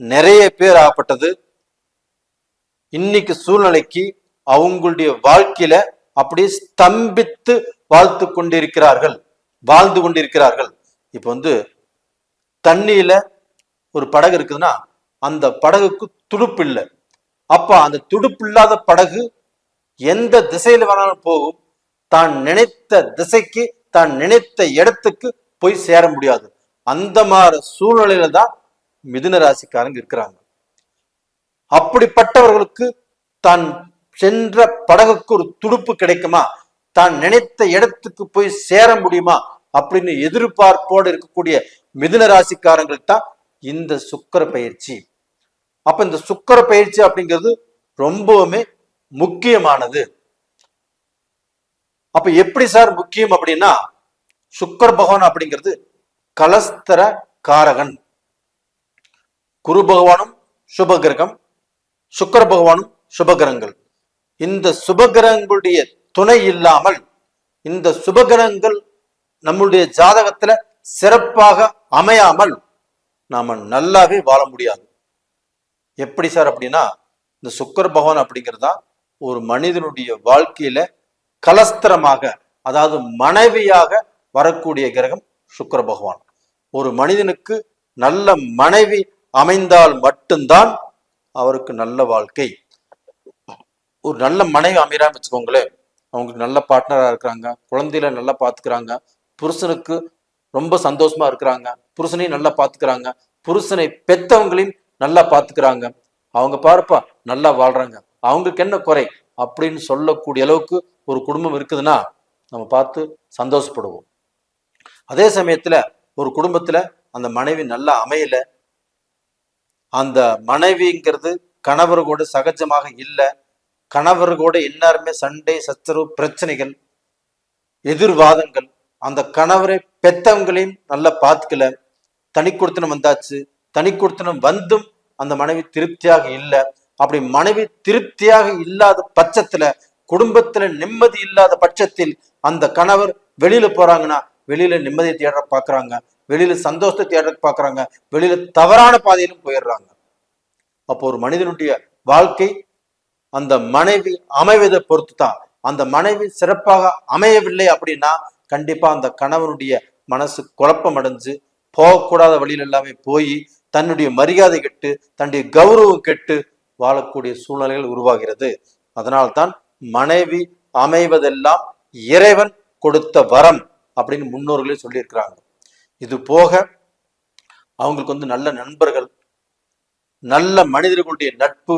நிறைய பேர் ஆகப்பட்டது. இன்னைக்கு சூழ்நிலைக்கு அவங்களுடைய வாழ்க்கையில அப்படியே ஸ்தம்பித்து வாழ்த்து கொண்டிருக்கிறார்கள். வாழ்ந்து கொண்டிருக்கிறார்கள். இப்ப வந்து தண்ணியில ஒரு படகு இருக்குதுன்னா அந்த படகுக்கு துடுப்பு இல்லை. அப்ப அந்த துடுப்பு இல்லாத படகு எந்த திசையில வேணாலும் போகும். தான் நினைத்த திசைக்கு தான் நினைத்த இடத்துக்கு போய் சேர முடியாது. அந்த மாதிரி சூழ்நிலையில தான் மிதுன ராசிக்காரங்க இருக்கிறாங்க. அப்படிப்பட்டவர்களுக்கு தான் சென்ற படகுக்கு ஒரு துடுப்பு கிடைக்குமா? தான் நினைத்த இடத்துக்கு போய் சேர முடியுமா? அப்படின்னு எதிர்பார்ப்போடு இருக்கக்கூடிய மிதுன ராசிக்காரங்களுக்கு தான் இந்த சுக்கர பயிற்சி. அப்ப இந்த சுக்கர பயிற்சி அப்படிங்கிறது ரொம்பவுமே முக்கியமானது. அப்ப எப்படி சார் முக்கியம் அப்படின்னா சுக்கர பகவான் அப்படிங்கிறது கலஸ்தர காரகன் குரு பகவானும் சுபகிரகம் சுக்கர பகவானும் சுபகிரகங்கள். இந்த சுபகிரகங்களுடைய துணை இல்லாமல் இந்த சுபகிரகங்கள் நம்முடைய ஜாதகத்துல சிறப்பாக அமையாமல் நாம நல்லாவே வாழ முடியாது. எப்படி சார் அப்படின்னா இந்த சுக்கர பகவான் அப்படிங்கிறதா ஒரு மனிதனுடைய வாழ்க்கையில கலஸ்திரமாக அதாவது மனைவியாக வரக்கூடிய கிரகம் சுக்கிர பகவான். ஒரு மனிதனுக்கு நல்ல மனைவி அமைந்தால் மட்டும்தான் அவருக்கு நல்ல வாழ்க்கை. ஒரு நல்ல மனைவி அமைறான்னு வச்சுக்கோங்களேன். அவங்களுக்கு நல்ல பார்ட்னராக இருக்கிறாங்க. குழந்தையில நல்லா பார்த்துக்கிறாங்க புருஷனுக்கு ரொம்ப சந்தோஷமா இருக்கிறாங்க. புருஷனையும் நல்லா பார்த்துக்கிறாங்க புருஷனை பெத்தவங்களையும் நல்லா பார்த்துக்கிறாங்க அவங்க பாருப்பா நல்லா வாழ்றாங்க. அவங்களுக்கு என்ன குறை? அப்படின்னு சொல்லக்கூடிய அளவுக்கு ஒரு குடும்பம் இருக்குதுன்னா நம்ம பார்த்து சந்தோஷப்படுவோம். அதே சமயத்துல ஒரு குடும்பத்துல அந்த மனைவி நல்லா அமையல அந்த மனைவிங்கிறது கணவர் கூட சகஜமாக இல்லை. கணவர் கூட எல்லாருமே சண்டை சச்சரவு பிரச்சனைகள் எதிர்வாதங்கள். அந்த கணவரை பெத்தவங்களையும் நல்லா பார்த்துக்கல. தனி கொடுத்தனம் வந்தாச்சு. தனி கொடுத்தனம் வந்தும் அந்த மனைவி திருப்தியாக இல்லை. அப்படி மனைவி திருப்தியாக இல்லாத பட்சத்துல குடும்பத்துல நிம்மதி இல்லாத பட்சத்தில் அந்த கணவர் வெளியில போறாங்கன்னா வெளியில நிம்மதியை தேட பாக்குறாங்க வெளியில சந்தோஷத்தை தேட பாக்குறாங்க வெளியில தவறான பாதையிலும் போயிடுறாங்க. அப்போ ஒரு மனிதனுடைய வாழ்க்கை அந்த மனைவி அமைவதை பொறுத்து தான் அந்த மனைவி சிறப்பாக அமையவில்லை அப்படின்னா கண்டிப்பா அந்த கணவனுடைய மனசு குழப்பம் அடைஞ்சு போகக்கூடாத வழியில எல்லாமே போய் தன்னுடைய மரியாதை கெட்டு தன்னுடைய கௌரவம் கெட்டு வாழக்கூடிய சூழ்நிலைகள் உருவாகிறது. அதனால்தான் மனைவி அமைவதெல்லாம் இறைவன் கொடுத்த வரம் அப்படின்னு முன்னோர்களே சொல்லியிருக்கிறாங்க. இது போக அவங்களுக்கு வந்து நல்ல நண்பர்கள் நல்ல மனிதர்களுடைய நட்பு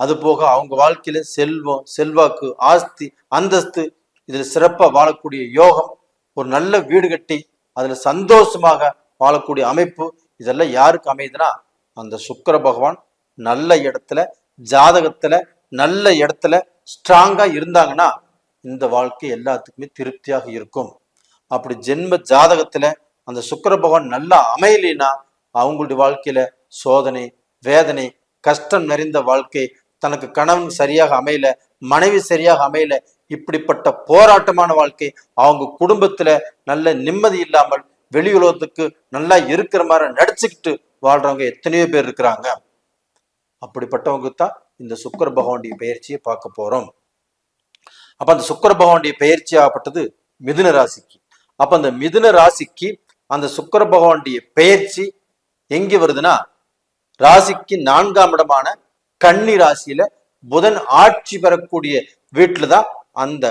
அது போக அவங்க வாழ்க்கையில செல்வம் செல்வாக்கு ஆஸ்தி அந்தஸ்து இதுல சிறப்பாக வாழக்கூடிய யோகம் ஒரு நல்ல வீடு கட்டி அதில் சந்தோஷமாக வாழக்கூடிய அமைப்பு இதெல்லாம் யாருக்கு அமையுதுன்னா அந்த சுக்கர பகவான் நல்ல இடத்துல ஜாதகத்துல நல்ல இடத்துல ஸ்ட்ராங்கா இருந்தாங்கன்னா இந்த வாழ்க்கை எல்லாத்துக்குமே திருப்தியாக இருக்கும். அப்படி ஜென்ம ஜாதகத்துல அந்த சுக்கர பகவான் நல்லா அமையலைன்னா அவங்களுடைய வாழ்க்கையில சோதனை வேதனை கஷ்டம் நிறைந்த வாழ்க்கை தனக்கு கணவன் சரியாக அமையல மனைவி சரியாக அமையல இப்படிப்பட்ட போராட்டமான வாழ்க்கை அவங்க குடும்பத்துல நல்ல நிம்மதி இல்லாமல் வெளி உலகத்துக்கு நல்லா இருக்கிற மாதிரி நடிச்சுக்கிட்டு வாழ்றவங்க எத்தனையோ பேர் இருக்கிறாங்க. அப்படிப்பட்டவங்க தான் இந்த சுக்கர பகவானுடைய பயிற்சியை பார்க்க போறோம். அப்ப அந்த சுக்கர பகவானுடைய பயிற்சி ஆகப்பட்டது மிதுன ராசிக்கு. அப்ப அந்த மிதுன ராசிக்கு அந்த சுக்கர பகவானுடைய பெயர்ச்சி எங்க வருதுன்னா ராசிக்கு நான்காம் இடமான கன்னி ராசியில புதன் ஆட்சி பெறக்கூடிய வீட்டில் தான் அந்த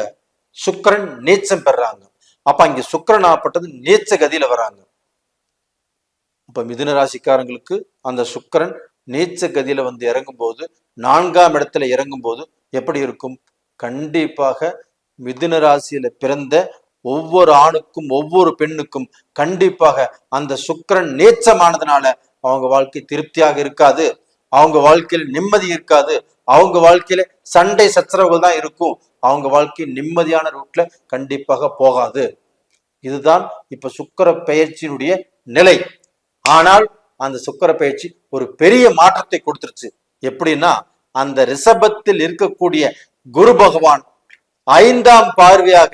சுக்கிரன் நீச்சம் பெறாங்க. அப்ப அங்க சுக்கிரன் ஆப்பட்டது நீச்ச கதியில வராங்க. அப்ப மிதுன ராசிக்காரங்களுக்கு அந்த சுக்கிரன் நீச்ச கதியில வந்து இறங்கும் போது நான்காம் இடத்துல இறங்கும் போது எப்படி இருக்கும்? கண்டிப்பாக மிதுன ராசியில பிறந்த ஒவ்வொரு ஆணுக்கும் ஒவ்வொரு பெண்ணுக்கும் கண்டிப்பாக அந்த சுக்கிரன் நீச்சமானதுனால அவங்க வாழ்க்கை திருப்தியாக இருக்காது. அவங்க வாழ்க்கையில் நிம்மதி இருக்காது. அவங்க வாழ்க்கையில சண்டை சச்சரவுகள் தான் இருக்கும். அவங்க வாழ்க்கை நிம்மதியான ரூட்ல கண்டிப்பாக போகாது. இதுதான் இப்ப சுக்கர பயிற்சியினுடைய நிலை. ஆனால் அந்த சுக்கர பயிற்சி ஒரு பெரிய மாற்றத்தை கொடுத்துருச்சு. எப்படின்னா அந்த ரிஷபத்தில் இருக்கக்கூடிய குரு பகவான் ஐந்தாம் பார்வையாக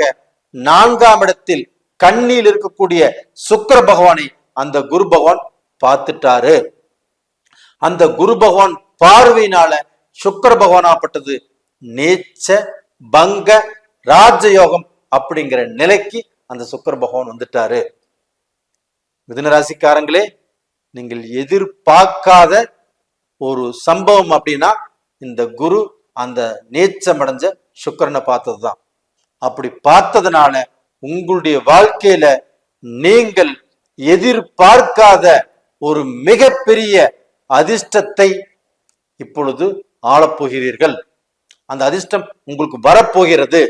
நான்காம் இடத்தில் கண்ணியில் இருக்கக்கூடிய சுக்கர பகவானை அந்த குரு பகவான் பார்த்துட்டாரு. அந்த குரு பகவான் பார்வையினால சுக்கர பகவானாப்பட்டது நேச்ச பங்க ராஜயோகம் அப்படிங்கிற நிலைக்கு அந்த சுக்கர பகவான் வந்துட்டாரு. மிதுனராசிக்காரங்களே நீங்கள் எதிர்பார்க்காத ஒரு சம்பவம் அப்படின்னா இந்த குரு அந்த நேச்சமடைஞ்ச அடைஞ்ச சுக்கரனை பார்த்ததுதான். அப்படி பார்த்ததுனால உங்களுடைய வாழ்க்கையில நீங்கள் எதிர்பார்க்காத ஒரு மிகப்பெரிய அதிர்ஷ்டத்தை இப்பொழுது ஆளப்போகிறீர்கள். அந்த அதிர்ஷ்டம் உங்களுக்கு வரப்போகிறது.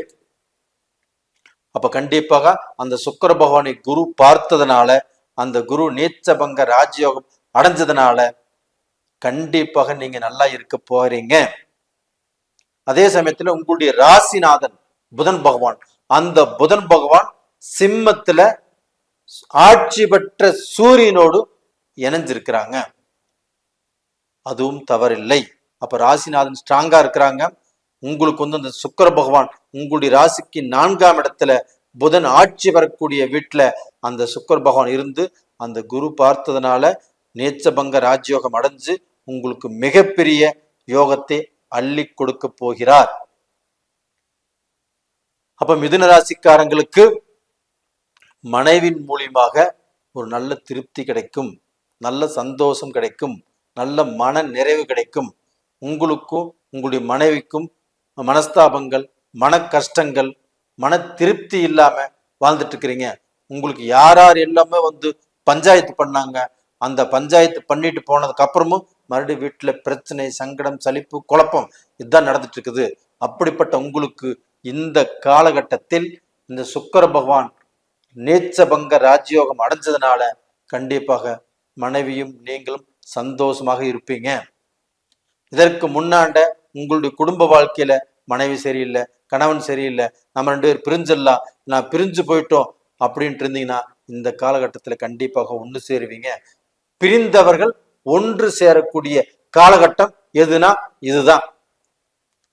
அப்ப கண்டிப்பாக அந்த சுக்கர பகவானை குரு பார்த்ததுனால அந்த குரு நீச்சபங்க ராஜயோகம் அடைஞ்சதுனால கண்டிப்பாக நீங்க நல்லா இருக்க போறீங்க. அதே சமயத்துல உங்களுடைய ராசிநாதன் புதன் பகவான். அந்த புதன் பகவான் சிம்மத்துல ஆட்சி பெற்ற சூரியனோடு இணைஞ்சிருக்கிறாங்க. அதுவும் தவறில்லை. அப்ப ராசிநாதன் ஸ்ட்ராங்கா இருக்கிறாங்க. உங்களுக்கு வந்து அந்த சுக்கர பகவான் உங்களுடைய ராசிக்கு நான்காம் இடத்துல புதன் ஆட்சி வரக்கூடிய வீட்டுல அந்த சுக்கர பகவான் இருந்து அந்த குரு பார்த்ததுனால நேச்சபங்க ராஜயோகம் அடைஞ்சு உங்களுக்கு மிகப்பெரிய யோகத்தை அள்ளி கொடுக்க போகிறார். அப்ப மிதுன ராசிக்காரங்களுக்கு மனைவின் மூலியமாக ஒரு நல்ல திருப்தி கிடைக்கும் நல்ல சந்தோஷம் கிடைக்கும் நல்ல மன நிறைவு கிடைக்கும். உங்களுக்கும் உங்களுடைய மனைவிக்கும் மனஸ்தாபங்கள் மன கஷ்டங்கள் மன திருப்தி இல்லாம வாழ்ந்துட்டு இருக்கிறீங்க. உங்களுக்கு யார் யார் எல்லாமே வந்து பஞ்சாயத்து பண்ணாங்க. அந்த பஞ்சாயத்து பண்ணிட்டு போனதுக்கு அப்புறமும் மறுபடியும் வீட்டுல பிரச்சனை சங்கடம் சலிப்பு குழப்பம் இதுதான் நடந்துட்டு இருக்குது. அப்படிப்பட்ட உங்களுக்கு இந்த காலகட்டத்தில் இந்த சுக்கர பகவான் நேச்சபங்க ராஜயோகம் அடைஞ்சதுனால கண்டிப்பாக மனைவியும் நீங்களும் சந்தோஷமாக இருப்பீங்க. இதற்கு முன்னாண்ட உங்களுடைய குடும்ப வாழ்க்கையில மனைவி சரியில்லை கணவன் சரியில்லை நம்ம ரெண்டு பேர் பிரிஞ்சிடலாம் நான் பிரிஞ்சு போயிட்டோம் அப்படின்ட்டு இருந்தீங்கன்னா இந்த காலகட்டத்துல கண்டிப்பாக ஒன்று சேருவீங்க. பிரிந்தவர்கள் ஒன்று சேரக்கூடிய காலகட்டம் எதுனா இதுதான்.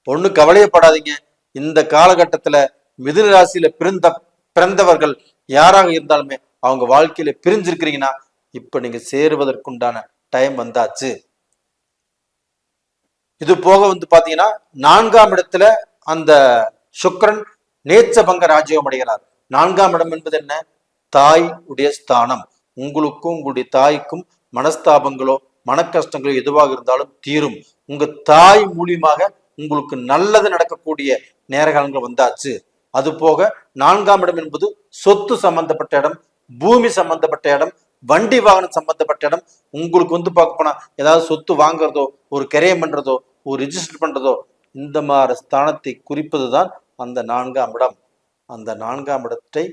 ஒண்ணு கவலையப்படாதீங்க. இந்த காலகட்டத்துல மிதுன ராசியில பிறந்த பிறந்தவர்கள் யாராக இருந்தாலுமே அவங்க வாழ்க்கையில பிரிஞ்சிருக்கிறீங்கன்னா இப்ப நீங்க சேருவதற்குண்டான டைம் வந்தாச்சு. இது போக வந்து பாத்தீங்கன்னா நான்காம் இடத்துல அந்த சுக்கிரன் நேச்சபங்க ராஜ்யம் அடைகிறார். நான்காம் இடம் என்பது என்ன? தாய் உடைய ஸ்தானம். உங்களுக்கும் உங்களுடைய தாய்க்கும் மனஸ்தாபங்களோ மன கஷ்டங்களோ எதுவாக இருந்தாலும் தீரும். உங்க தாய் மூலியமாக உங்களுக்கு நல்லது நடக்கக்கூடிய நேரகாலங்கள் வந்தாச்சு. அது போக நான்காம் இடம் என்பது சொத்து சம்பந்தப்பட்ட இடம் பூமி சம்பந்தப்பட்ட இடம் வண்டி வாகனம் சம்பந்தப்பட்ட இடம். உங்களுக்கு வந்து பார்க்க போனா ஏதாவது சொத்து வாங்குறதோ ஒரு கரையம் பண்றதோ ஒரு ரிஜிஸ்டர் பண்றதோ இந்த மாதிரி ஸ்தானத்தை குறிப்பது தான் அந்த நான்காம் இடம். அந்த நான்காம் இடத்தை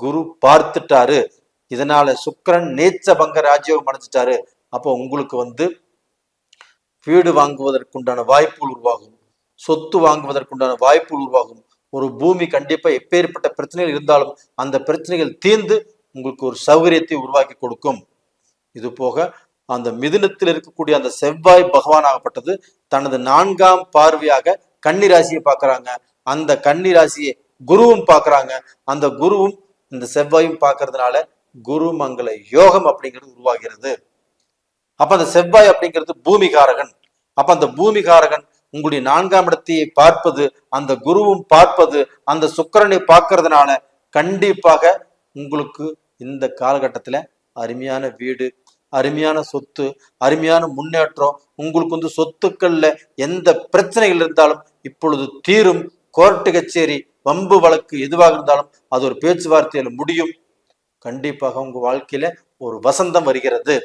குரு பார்த்துட்டாரு. இதனால சுக்கரன் நேச்ச பங்க ராஜ்யோகம் அடைஞ்சிட்டாரு. அப்போ உங்களுக்கு வந்து வீடு வாங்குவதற்குண்டான வாய்ப்புகள் உருவாகும். சொத்து வாங்குவதற்குண்டான வாய்ப்புகள் உருவாகும். ஒரு பூமி கண்டிப்பா எப்பேற்பட்ட பிரச்சனைகள் இருந்தாலும் அந்த பிரச்சனைகள் தீர்ந்து உங்களுக்கு ஒரு சௌகரியத்தை உருவாக்கி கொடுக்கும். இது போக அந்த மிதுனத்தில் இருக்கக்கூடிய அந்த செவ்வாய் பகவானாகப்பட்டது தனது நான்காம் பார்வையாக கன்னி ராசியை பார்க்கறாங்க. அந்த கன்னி ராசியை குருவும் பார்க்கறாங்க. அந்த குருவும் இந்த செவ்வாயும் பார்க்கறதுனால குரு மங்கள யோகம் அப்படிங்கிறது உருவாகிறது. அப்ப அந்த செவ்வாய் அப்படிங்கிறது பூமிகாரகன். அப்ப அந்த பூமிகாரகன் உங்களுடைய நான்காம் இடத்தை பார்ப்பது அந்த குருவும் பார்ப்பது அந்த சுக்கரனை பார்க்கறதுனால கண்டிப்பாக உங்களுக்கு இந்த காலகட்டத்துல அருமையான வீடு அருமையான சொத்து அருமையான முன்னேற்றம் உங்களுக்கு வந்து சொத்துக்கள்ல எந்த பிரச்சனைகள் இருந்தாலும் இப்பொழுது தீரும். கோர்ட்டு கச்சேரி வம்பு வழக்கு எதுவாக இருந்தாலும் அது ஒரு பேச்சுவார்த்தையில முடியும். கண்டிப்பாக உங்க வாழ்க்கையில ஒரு வசந்தம் வருகிறது.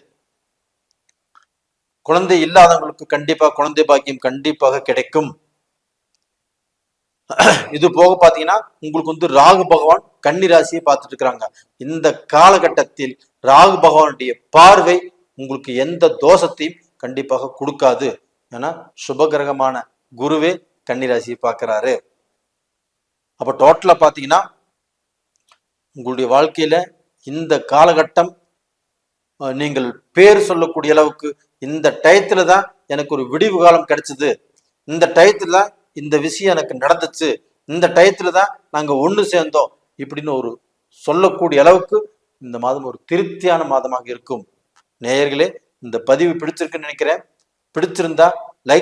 குழந்தை இல்லாதவங்களுக்கு கண்டிப்பா குழந்தை பாக்கியம் கண்டிப்பாக கிடைக்கும். இது போக பாத்தீங்கன்னா உங்களுக்கு வந்து ராகு பகவான் கன்னி ராசியை பார்த்துட்டு இருக்கிறாங்க இந்த காலகட்டத்தில் ராகு பகவானுடைய பார்வை உங்களுக்கு எந்த தோஷத்தையும் கண்டிப்பாக கொடுக்காது. ஏன்னா சுபகிரகமான குருவே கன்னி ராசியை பார்க்கிறாரு. அப்ப டோட்டலா பாத்தீங்கன்னா உங்களுடைய வாழ்க்கையில இந்த காலகட்டம் நீங்கள் பேர் சொல்லக்கூடிய அளவுக்கு இந்த டயத்துல தான் எனக்கு ஒரு விடிவு காலம் கிடைச்சது. இந்த டயத்துல தான் இந்த விஷயம் எனக்கு நடந்துச்சு. இந்த டயத்துல தான் நாங்கள் ஒன்று சேர்ந்தோம் இப்படின்னு ஒரு சொல்லக்கூடிய அளவுக்கு இந்த மாதம் ஒரு திருப்தியான மாதமாக இருக்கும். நேயர்களே இந்த பதிவு பிடிச்சிருக்குன்னு நினைக்கிறேன். பிடிச்சிருந்தா